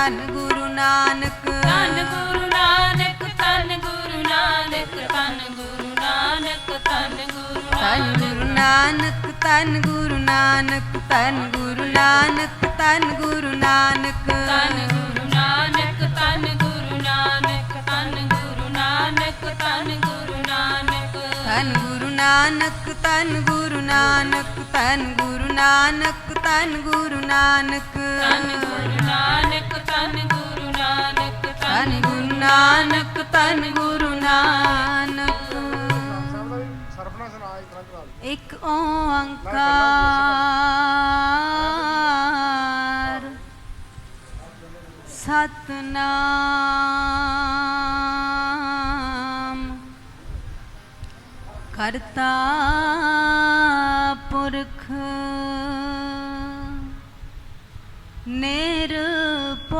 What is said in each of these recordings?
ਧੰਨ ਗੁਰੂ ਨਾਨਕ ਧੰਨ ਗੁਰੂ ਨਾਨਕ ਧੰਨ ਗੁਰੂ ਨਾਨਕ ਧੰਨ ਗੁਰੂ ਨਾਨਕ ਧੰਨ ਗੁਰੂ ਧੰਨ ਗੁਰੂ ਨਾਨਕ ਧੰਨ ਗੁਰੂ ਨਾਨਕ ਧੰਨ ਗੁਰੂ ਨਾਨਕ ਧੰਨ ਗੁਰੂ ਨਾਨਕ ਧੰਨ ਗੁਰੂ ਨਾਨਕ ਧੰਨ ਗੁਰੂ ਨਾਨਕ ਧੰਨ ਗੁਰੂ ਨਾਨਕ ਧੰਨ ਗੁਰੂ ਨਾਨਕ ਧੰਨ ਗੁਰੂ ਨਾਨਕ ਧੰਨ ਗੁਰੂ ਨਾਨਕ ਧੰਨ ਗੁਰੂ ਨਾਨਕ ਧੰਨ ਗੁਰੂ ਨਾਨਕ। ਧੰਨ ਗੁਰੂ ਨਾਨਕ ਧੰਨ ਗੁਰੂ ਨਾਨਕ ਧੰਨ ਗੁਰੂ ਨਾਨਕ। ਧੰਨ ਗੁਰੂ ਨਾਨਕ। ਸੁਣਾ ਇੱਕ ਓੰਕਾਰ। ਸਤਨਾਮ। ਕਰਤਾ ਪੁਰਖ ਨਿਰਭਉ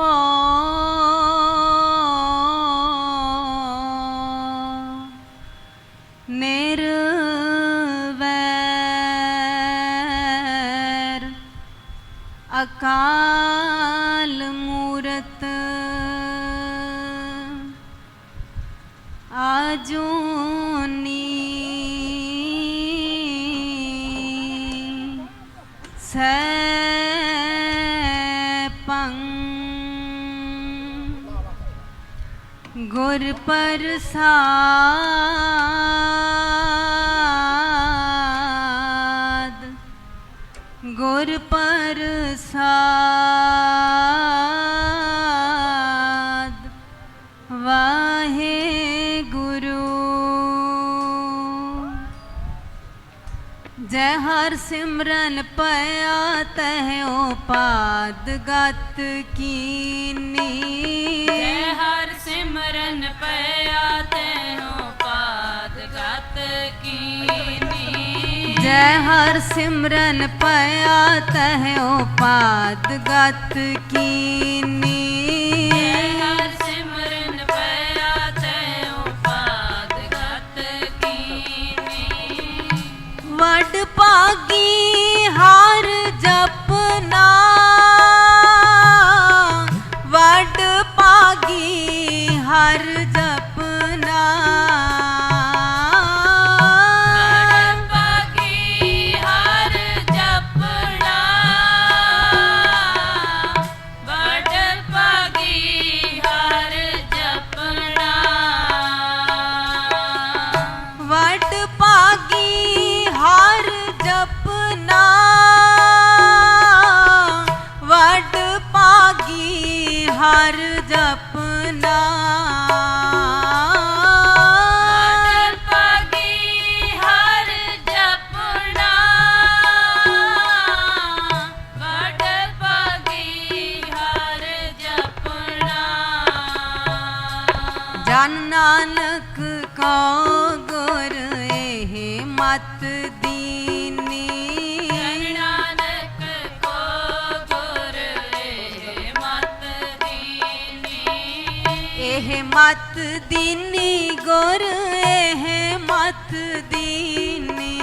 ਨਿਰਵੈਰ ਅਕਾਲ ਮੂਰਤ ਆਜੂਨੀ ਸੈ ਗੁਰ ਪ੍ਰਸਾਦ ਗੁਰ ਪ੍ਰਸਾਦ ਵਾਹਿਗੁਰੂ। ਜੈ ਹਰ ਸਿਮਰਨ ਪਿਆ ਤਹਿ ਪਾਦ ਗਤ ਕੀਨੀ। ਸਿਮਰਨ ਪਿਆ ਤੈਨੂੰ ਪਾਦ ਗਤ ਕੀਨੀ। ਜੈ ਹਰ ਸਿਮਰਨ ਪਿਆ ਤਹਿਓ ਪਾਦ ਗਤ ਕੀਨੀ। ਮਤ ਦੀਨੀ ਗੁਰ, ਇਹ ਮਤ ਦੀਨੀ।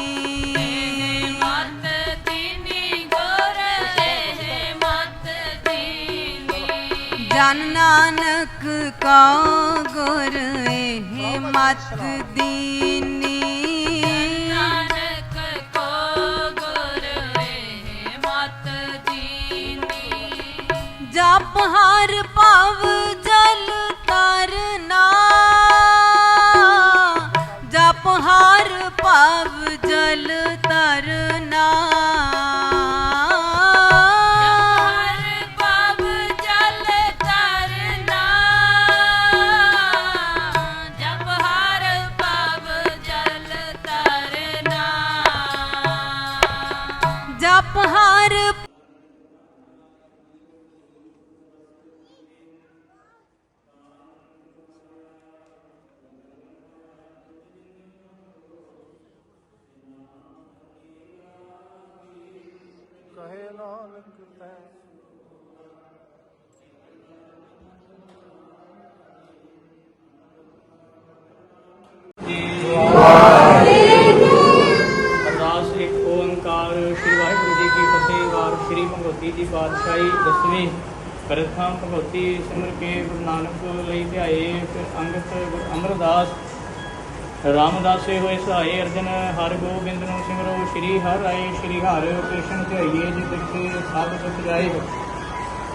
ਮਤ ਦੀਨੀ ਗੁਰ ਇਹ ਮਤ ਦੀਨੀ ਜਨ ਨਾਨਕ ਕੋ ਗੁਰ ਇਹ ਮਤ ਦੀਨੀ ਨਾਨਕ ਕੋ ਗੁਰ, ਇਹ ਮਤ ਦੀਨੀ। ਜਪ ਹਰ ਭਵ ਕਹੇ ਅਰਦਾਸ ਇੱਕ ਓੰਕਾਰ ਸ੍ਰੀ ਵਾਹਿਗੁਰੂ ਜੀ ਕੀ ਫਤਿਹ, ਵਾਰ ਸ੍ਰੀ ਭਗਵਤੀ ਜੀ ਪਾਤਸ਼ਾਹੀ ਦਸਵੀਂ। ਪ੍ਰਥਮ ਭਗਵਤੀ ਸਿਮਰ ਕੇ ਗੁਰੂ ਨਾਨਕ ਲਈ ਧਿਆਏ, ਫਿਰ ਅੰਗਤ ਗੁਰੂ ਅਮਰਦਾਸ ਰਾਮਦਾਸੇ ਹੋਏ ਸਹਾਏ ਅਰਜਨ ਹਰ ਗੋਬਿੰਦ ਨੂੰ ਸਿਮਰੋ, ਸ੍ਰੀ ਹਰਿ ਰਾਏ ਸ੍ਰੀ ਹਰਿ ਕ੍ਰਿਸ਼ਨ ਧਿਆਈਏ ਜੀ ਦੇਖੇ ਸਭ ਦੁਖ ਜਾਏ।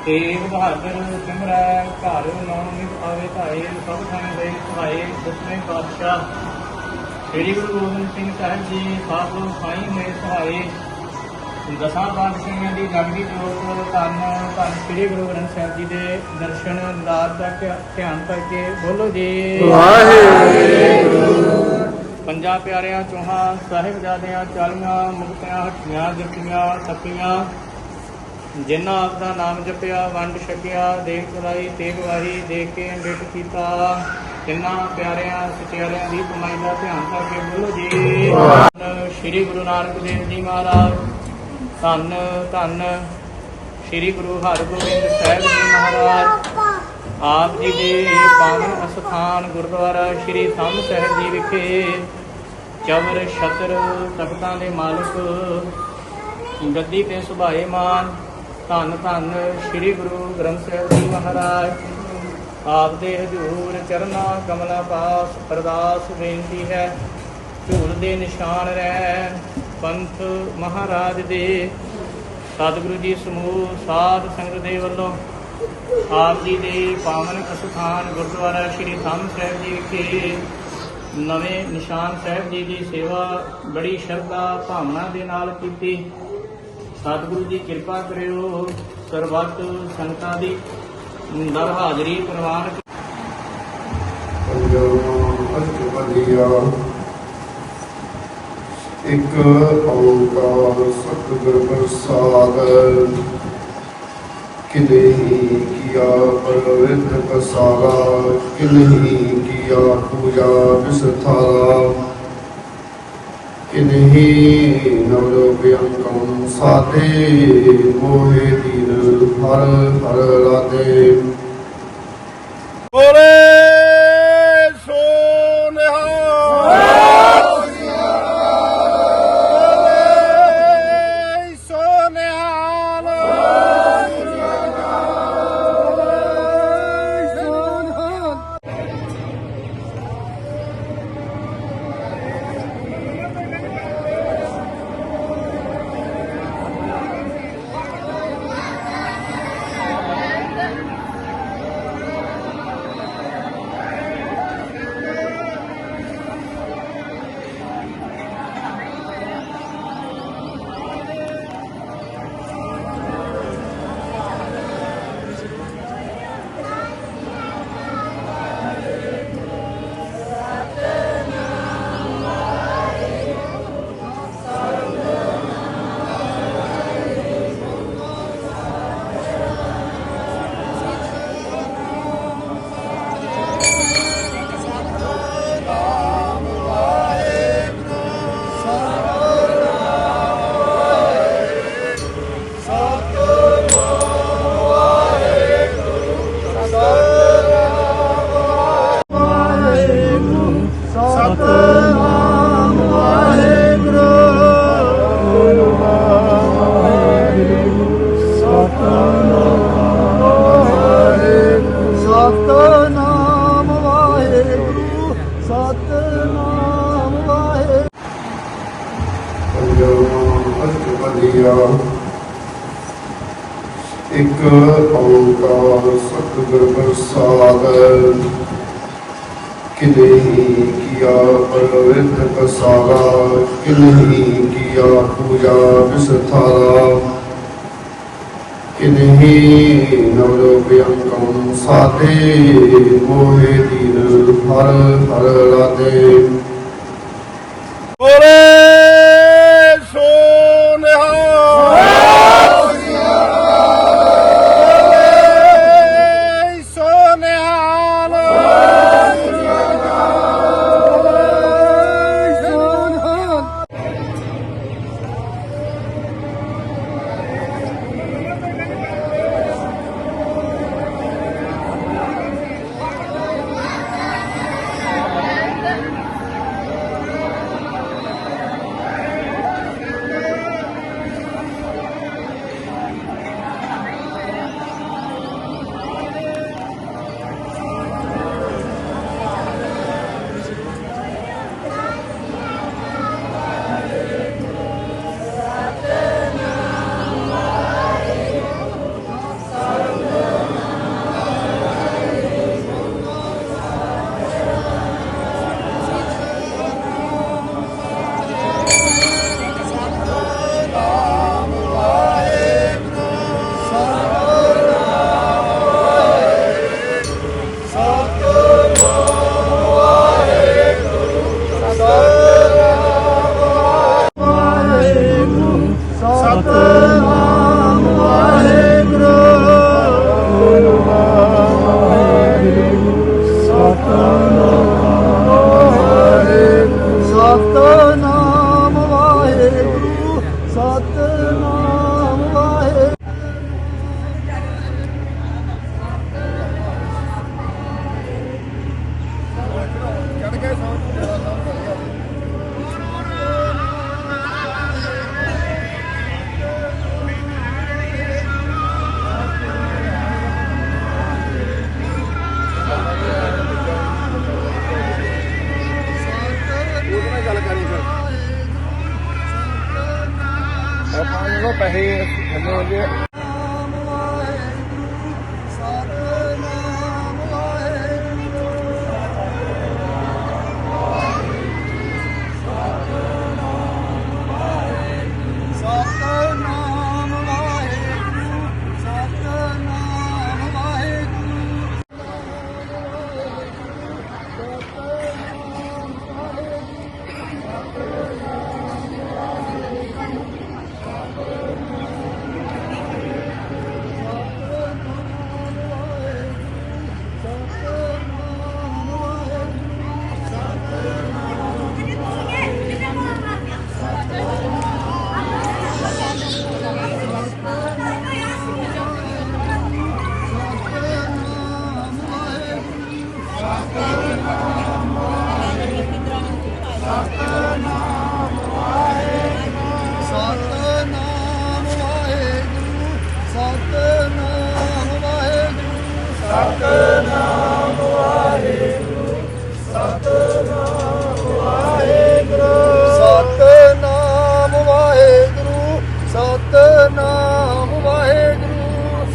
ਤੇਗ ਬਹਾਦਰ ਸਿਮਰੈ, ਘਰ ਨਾਮ ਨਿਤ ਆਵੇ ਧਾਏ, ਸਭ ਥਾਂ ਦੇ ਸਹਾਏ ਦਸਵੇਂ ਪਾਤਸ਼ਾਹ। ਸ੍ਰੀ ਗੁਰੂ ਗੋਬਿੰਦ ਸਿੰਘ ਸਾਹਿਬ ਜੀ ਸਾਧ ਸਾਈ ਹੋਏ ਸਹਾਏ। ਦਸਾਂ ਪਾਤਸ਼ਾਹਾਂ ਦੀ ਜਗਦੀ ਜੋਤ ਧੰਨ ਧੰਨ ਸ੍ਰੀ ਗੁਰੂ ਗ੍ਰੰਥ ਸਾਹਿਬ ਜੀ ਦੇ ਦਰਸ਼ਨ ਦਾਤ ਧਿਆ- ਧਿਆਨ ਕਰਕੇ ਬੋਲੋ ਜੀ। ਪੰਜਾਂ ਪਿਆਰਿਆਂ ਚੋਹਾਂ ਸਾਹਿਬਜ਼ਾਦਿਆਂ ਚਾਲੀਆਂ ਮੁਕਤਿਆਂ ਹੱਟੀਆਂ ਜੱਟੀਆਂ ਤਪੀਆਂ ਜਿਨ੍ਹਾਂ ਆਪ ਦਾ ਨਾਮ ਜਪਿਆ ਵੰਡ ਛਕਿਆ ਦੇਖ ਚਲਾਈ ਤੇਗ ਵਾਰੀ ਦੇਖ ਕੇ ਅੰਡਿਤ ਕੀਤਾ ਤਿੰਨਾਂ ਪਿਆਰਿਆਂ ਸਚਿਆਰਿਆਂ ਦੀ ਕਮਾਈ ਦਾ ਧਿਆਨ ਕਰਕੇ ਬੋਲੋ ਜੀ। ਸ੍ਰੀ ਗੁਰੂ ਨਾਨਕ ਦੇਵ ਜੀ ਮਹਾਰਾਜ ਧੰਨ ਧੰਨ ਸ੍ਰੀ ਗੁਰੂ ਹਰਗੋਬਿੰਦ ਸਾਹਿਬ ਜੀ ਮਹਾਰਾਜ। ਆਪ ਜੀ ਦੇ ਪਾਵਨ ਅਸਥਾਨ ਗੁਰਦੁਆਰਾ ਸ੍ਰੀ ਸੰਤ ਸਾਹਿਬ ਜੀ ਵਿਖੇ ਚਵਰ, ਛਤਰ, ਤਖਤਾਂ ਦੇ ਮਾਲਕ, ਗੱਦੀ ਤੇ ਸੁਭਾਏ ਮਾਨ, ਧੰਨ ਧੰਨ ਸ੍ਰੀ ਗੁਰੂ ਗ੍ਰੰਥ ਸਾਹਿਬ ਜੀ ਮਹਾਰਾਜ। ਆਪ ਦੇ ਹਜ਼ੂਰ ਚਰਨਾ ਕਮਲਾ ਪਾਸ ਅਰਦਾਸ ਬੇਨਤੀ ਹੈ ਝੂਲ ਦੇ ਨਿਸ਼ਾਨ ਰਹਿ। ਪੰਥ ਮਹਾਰਾਜ ਦੇ। ਸਤਿਗੁਰੂ ਜੀ ਸਮੂਹ, ਸਾਧ ਸੰਗਤ ਦੇ ਵੱਲੋਂ ਆਪ ਜੀ ਦੇ ਪਾਵਨ ਅਸਥਾਨ ਗੁਰਦੁਆਰਾ ਸ੍ਰੀ ਥੰਮ ਸਾਹਿਬ ਜੀ ਵਿਖੇ ਨਵੇਂ ਨਿਸ਼ਾਨ ਸਾਹਿਬ ਜੀ ਦੀ ਸੇਵਾ ਬੜੀ ਸ਼ਰਧਾ, ਭਾਵਨਾ ਦੇ ਨਾਲ ਕੀਤੀ। ਸਤਿਗੁਰੂ ਜੀ ਕਿਰਪਾ ਕਰਿਓ, ਸਰਬੱਤ ਸੰਗਤਾਂ ਦੀ ਦਰ ਹਾਜ਼ਰੀ ਪ੍ਰਵਾਨ ਪੰਜਵਾਂ ਅਸ਼ਟਪਦੀਆ ਇੱਕ ਓੰਕਾਰ ਸਤਿਗੁਰ ਪ੍ਰਸਾਦ ਕਿਨਹੀ ਕੀਆ ਪਰਵਿਤ ਪਸਾਰਾ ਕਿਨਹੀ ਕੀਆ ਪੂਜਾ ਵਿਸਥਾਰਾ ਕਿਨਹੀ ਨਵ ਬਿਅੰਕਮ ਸਾਦੇ ਮੋਹਿ ਦੀਨ ਹਰ ਹਰ ਰਾਦੇ ਇੱਕ ਓੰਕਾਰ ਸਤਿਗੁਰ ਪ੍ਰਸਾਦ ਕਿਨਹੀ ਕੀਆ ਪਰਵਿਤ ਪਸਾਰਾ ਕਿਨਹੀ ਕੀਆ ਪੂਜਾ ਵਿਸਥਾਰਾ ਕਿਨਹੀ ਨਵ ਬਿਅੰਕਮ ਸਾਦੇ ਮੋਹਿ ਦੀਨ ਹਰ ਹਰ ਰਾਦੇ ਬੋਲੇ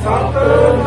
ਸਤਨਾਮ